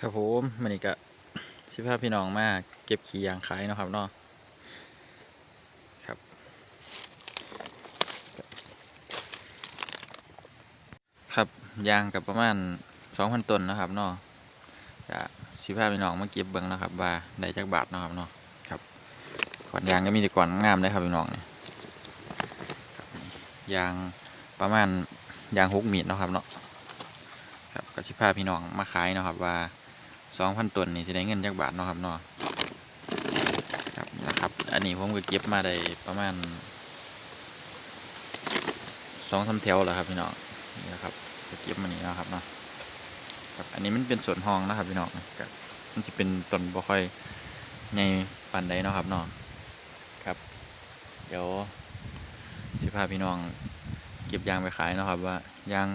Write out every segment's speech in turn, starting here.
ครับผมมันนี่ก็สิพาพี่น้องมาเก็บขี้ยางขายนะครับเนาะครับครับยางกับประมาณสองพันต้นนะครับเนาะก็สิพาพี่น้องมาเก็บเบิ่งนะครับว่าได้จักบาทนะครับเนาะครับก่อนยางก็มีแต่ก่อนงามเลยครับพี่น้องนี่ครับนี่ยยางประมาณยางหกมีดนะครับเนาะครับก็สิพาพี่น้องมาขายนะครับว่า สองพันต้นนี่จะได้เงินจากบาทเนาะครับเนาะครับนะครับ อันนี้ผมก็เก็บมาได้ประมาณสองสามแถวแล้วครับพี่น้องนี่นะครับเก็บมานี่นะครับเนาะครับอันนี้มันเป็นส่วนห้องนะครับพี่น้องกับมันจะเป็นต้นบ่ค่อยใหญ่ปานใดเนาะครับเนาะครับ เดี๋ยวสิพาพี่น้องเก็บยางไปขายเนาะครับว่ายาง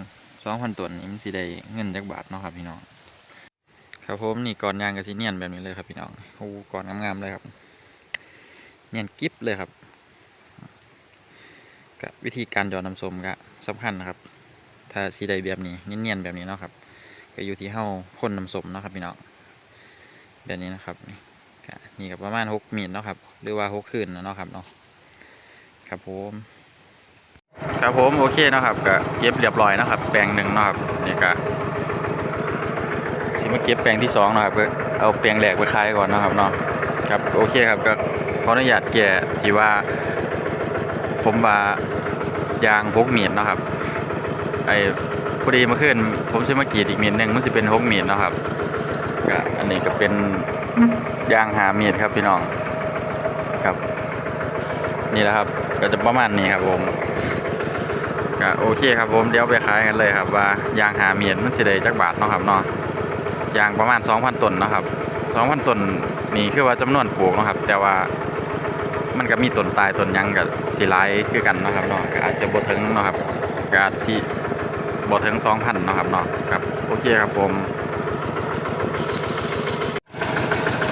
สองพันต้นนี่มันสิได้เงินจากบาทเนาะครับพี่น้อง ครับผมนี่ก่อนยางกับสีเนียนแบบนี้เลยครับพี่น้องโอ้ก่อนงามๆเลยครับเนียนกิฟเลยครับกวิธีการหยอดน้ำส้มก็สำคัญนะครับ ถ้าสีใดแบบนี้เนียนๆแบบนี้เนาะครับก็อยู่ที่เฮ้าพ่นน้ำส้มเนาะครับพี่น้องแบบนี้นะครับนี่ก็นี่ก็ประมาณหกมีดเนาะครับ หรือว่าหกคืนเนาะครับเนาะครับผมครับผมโอเคเนาะครับก็เก็บเรียบร้อยนะครับ แปลงหนึ่งเนาะครับนี่ก็ สิมาเก็บแปลงที่สองนะครับก็เอาแปลงแหลกไปขายก่อนนะครับเนาะครับโอเคครับก็ขออนุญาตแก่ที่ว่า ผมว่ายางพกเมีดนะครับ ไอ้พอดีเมื่อคืนผมซื้อมากีดอีกเมีดหนึ่งมันจะเป็นพกเมีดนะครับก็อันนี้ก็เป็นยางหาเมีดครับพี่น้องครับ นี่แหละครับ ก็จะประมาณนี้ครับผมก็โอเคครับผมเดี๋ยวไปขายกันเลยครับว่ายางหาเมีดมันสิได้จักบาทเนาะครับเนาะ อย่างประมาณ 2,000ต้นนะครับ 2,000ต้นนี่คือว่าจำนวนปลูกนะครับ แต่ว่ามันก็มีต้นตายต้นยังกับสีหลายคือกันนะครับเนาะก็อาจจะบ่ถึงนะครับก็อาจสิบ่ถึง2,000นะครับเนาะครับโอเคครับผม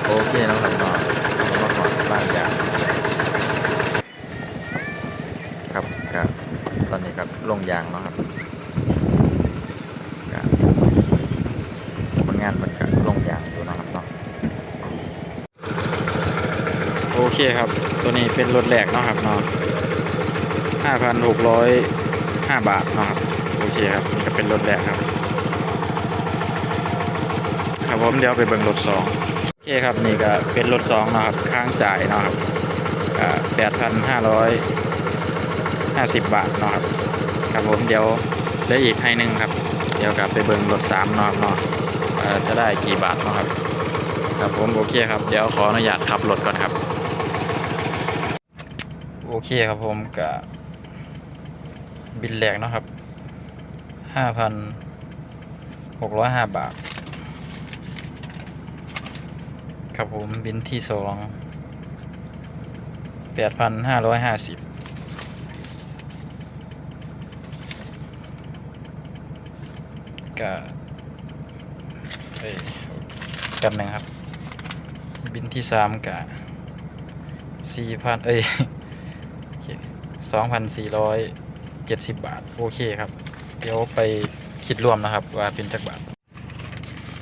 โอเคนะครับเนาะมาขอบ้านยางครับครับตอนนี้ก็ลงยางเนาะครับก็ ผลงานมันก็ลงอย่างอยู่นะครับเนาะ โอเคครับ ตัวนี้เป็นรถแรกเนาะครับเนาะห้าพันหกร้อยห้าบาทเนาะครับ โอเคครับ นี่ก็เป็นรถแรกครับ ครับผมเดี๋ยวไปเบิ่งรถสองโอเคครับ นี่ก็เป็นรถสองเนาะครับ ค้างจ่ายเนาะครับแปดพันห้าร้อยห้าสิบบาทเนาะครับ ครับผมเดี๋ยวได้อีกให้หนึ่งครับ เดี๋ยวกลับไปเบิ่งรถสามเนาะครับเนาะเอ่อจะได้กี่บาทเนาะครับ ครับผมโอเคครับ เดี๋ยวขออนุญาตขับรถก่อนครับ โอเคครับผมกับบินแรกนะครับห้าพันหกร้อยห้าบาท ครับผมบินที่สองแปดพันห้าร้อยห้าสิบกับเอ้ยแป๊บหนึ่งครับ บินที่สามกะสี่พันเอ้ย สองพันสี่ร้อยเจ็ดสิบบาท โอเคครับ เดี๋ยวไปคิดรวมนะครับ ว่าเป็นจักบาท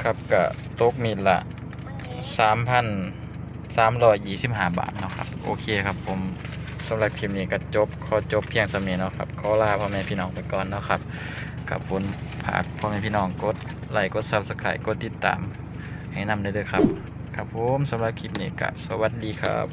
ครับกะโต๊กมีดละสามพันสามร้อยยี่สิบห้าบาทนะครับ โอเคครับผมสำหรับคลิปนี้ก็จบขอจบเพียงสำเนีเนาะครับขอลาพ่อแม่พี่น้องไปก่อนเนาะครับกับผลฝากพ่อแม่พี่น้องกดไลค์กด Subscribe กดติดตาม ให้นำได้ด้วยครับ ครับผมสำหรับคลิปนี้ก็สวัสดีครับ